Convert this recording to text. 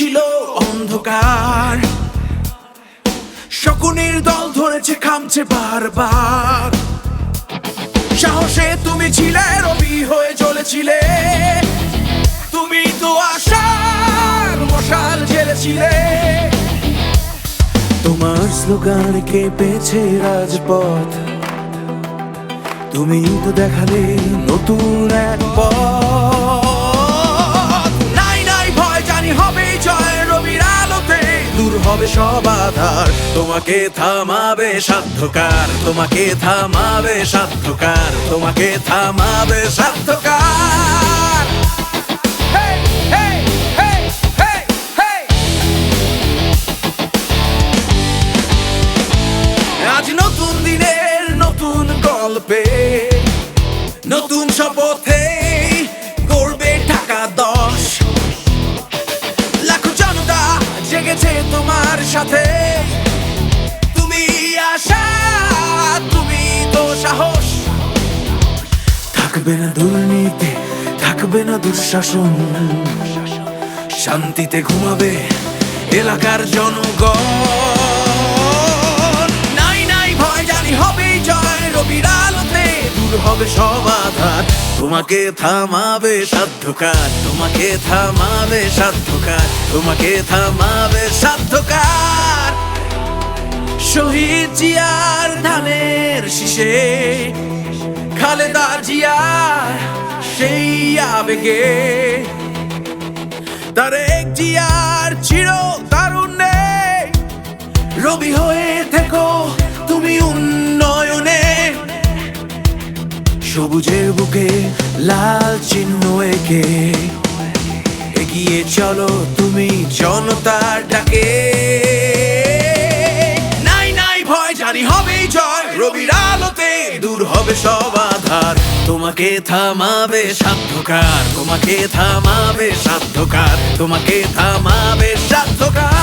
ছিল অন্ধকার, শকুনের দল ধরেছে, খামছে বারবার। সাহসে তুমি ছিলে, রবি হয়ে চলেছিলে তুমি তো আশার মশাল জ্বেলেছিলে তোমার স্লোগান কে পেয়েছে রাজপথ? তুমি তো দেখালে নতুন এক পথ। দূর সব আধার। তোমাকে থামাবে সাধ্যকার তোমাকে থামাবে সাধ্যকার তোমাকে থামাবে সাধ্যকার। থাকবে না দুর্নীতি, থাকবে না দুঃশাসন। শান্তিতে ঘুমাবে এলাকার জনগণ। নাই নাই ভয় হবে সব আধার। তোমাকে থামাবে সাধ্যকার, তোমাকে থামাবে সাধ্যকার, তোমাকে থামাবে সাধ্যকার। শহীদ জিয়ার ধানের শীষে খালেদা জিয়ার সেই আবেগে। তারেক জিয়ার চির তারুণ্যে রবি হয়ে থেকো তুমি উন্নয়নে। সবুজের বুকে লাল চিহ্ন একে। এগিয়ে চলো তুমি জনতার ডাকে। নাই নাই ভয়, জানি হবে জয়। রবির আলোতে দূর হবে সব আধার। তোমাকে থামাবে সাধ্যকার তোমাকে থামাবে সাধ্যকার তোমাকে থামাবে সাধ্যকার।